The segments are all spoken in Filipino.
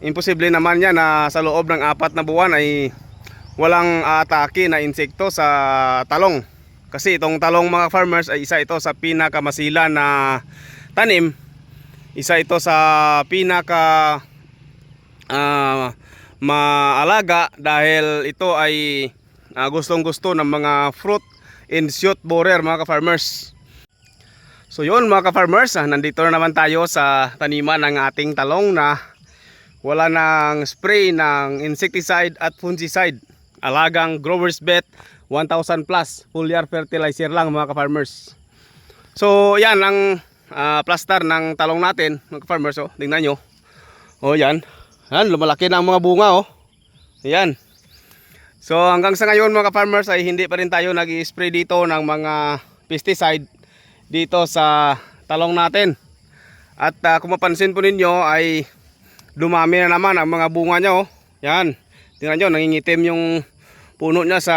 imposible naman yan na sa loob ng apat na buwan ay walang atake na insekto sa talong. Kasi itong talong mga farmers ay isa ito sa pinakamasila na tanim. Isa ito sa pinaka ah, maalaga dahil ito ay ah, gustong gusto ng mga fruit and shoot borer mga ka-farmers. So yun mga ka-farmers, ah, nandito na naman tayo sa taniman ng ating talong na wala nang spray ng insecticide at fungicide. Alagang Growers Bet 1000 plus foliar fertilizer lang mga ka-farmers. So yan ang ah, plaster ng talong natin mga ka-farmers. Oh, tingnan nyo. Oh yan. Yan, lumalaki na ang mga bunga oh. Yan. So hanggang sa ngayon mga ka-farmers ay hindi pa rin tayo nag-spray dito ng mga pesticide dito sa talong natin. At ah, kung mapansin po ninyo ay dumami na naman ang mga bunga niya oh. Yan. Tingnan nyo, nangingitim yung puno niya sa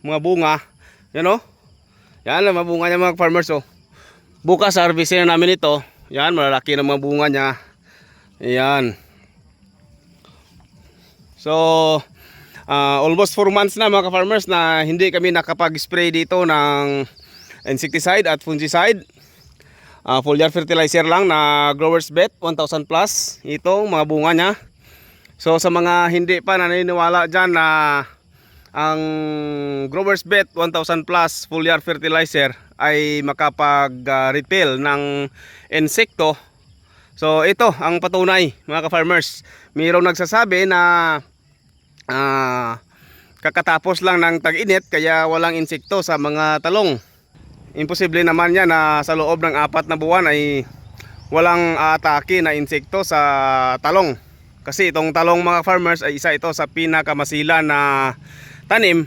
mga bunga. Yan oh. Yan ang mga bunga niya mga farmers oh. Bukas harvestin na namin ito. Yan, malalaki na mga bunga niya. Yan. So, ah, almost 4 months na mga farmers na hindi kami nakapag-spray dito ng insecticide at fungicide. Ah, foliar fertilizer lang na Growers Bet 1000 plus. Itong mga bunga niya. So sa mga hindi pa naniniwala dyan na ang Growers Bet 1000 plus foliar fertilizer ay makapag-repel ng insekto. So ito ang patunay mga ka-farmers. Mayroong nagsasabi na ah, kakatapos lang ng tag-init kaya walang insekto sa mga talong. Imposible naman yan na sa loob ng apat na buwan ay walang atake na insekto sa talong. Kasi itong talong mga farmers ay isa ito sa pinakamasila na tanim.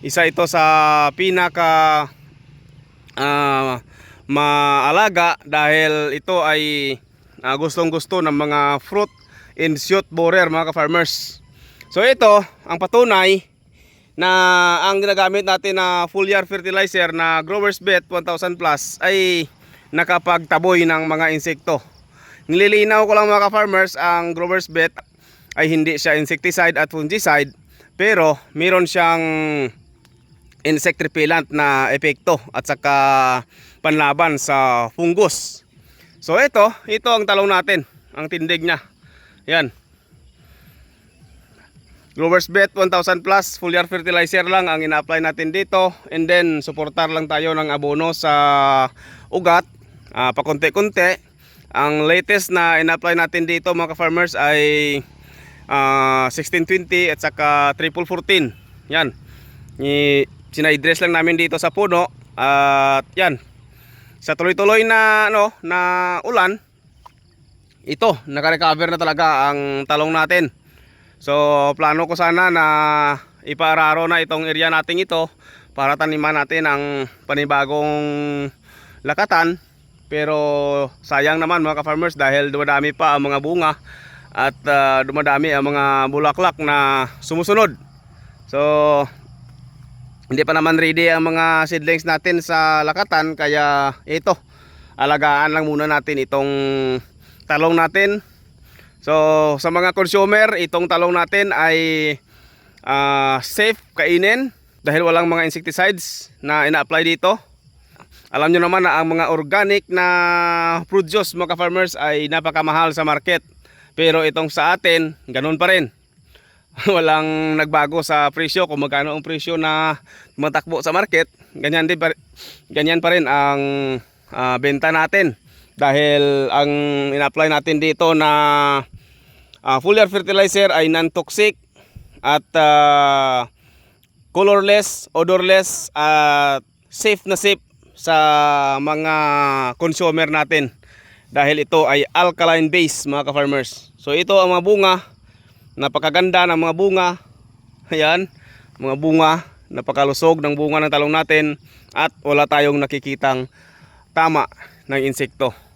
Isa ito sa pinaka ah, maalaga dahil ito ay ah, gustong gusto ng mga fruit and shoot borer mga ka-farmers. So ito ang patunay na ang ginagamit natin na foliar fertilizer na Growers Bet 1000 plus ay nakapagtaboy ng mga insekto. Nililinaw ko lang mga ka-farmers ang Growers Bet ay hindi siya insecticide at fungicide pero meron siyang insect repellent na epekto at saka panlaban sa fungus. So ito, ito ang talong natin, ang tindig niya. Yan. Growers Bet 1000 plus foliar fertilizer lang ang ina-apply natin dito and then suportar lang tayo ng abono sa ugat ah, pakunti-kunti. Ang latest na ina-apply natin dito mga ka-farmers ay ah, 1620 at saka triple 14. Yan. I sinaidress lang namin dito sa puno at yan. Sa tuloy-tuloy na ano na ulan ito, naka-recover na talaga ang talong natin. So, plano ko sana na ipaararo na itong area natin ito para taniman natin ang panibagong lakatan. Pero sayang naman mga ka-farmers dahil dumadami pa ang mga bunga at ah, dumadami ang mga bulaklak na sumusunod. So, hindi pa naman ready ang mga seedlings natin sa lakatan kaya ito, alagaan lang muna natin itong talong natin So sa mga consumer, itong talong natin ay ah, safe kainin dahil walang mga insecticides na ina-apply dito. Alam nyo naman na ang mga organic na produce mga farmers ay napakamahal sa market. Pero itong sa atin, ganun pa rin. walang nagbago sa presyo kung magkano ang presyo na matakbo sa market. Ganyan, din pa, ganyan pa rin ang ah, benta natin. Dahil ang ina-apply natin dito na ah, foliar fertilizer ay non-toxic at ah, colorless, odorless at safe na safe sa mga consumer natin. Dahil ito ay alkaline base mga ka-farmers. So ito ang mga bunga. Napakaganda ng mga bunga. Ayan, mga bunga. Napakalusog ng bunga ng talong natin. At wala tayong nakikitang tama ng insekto.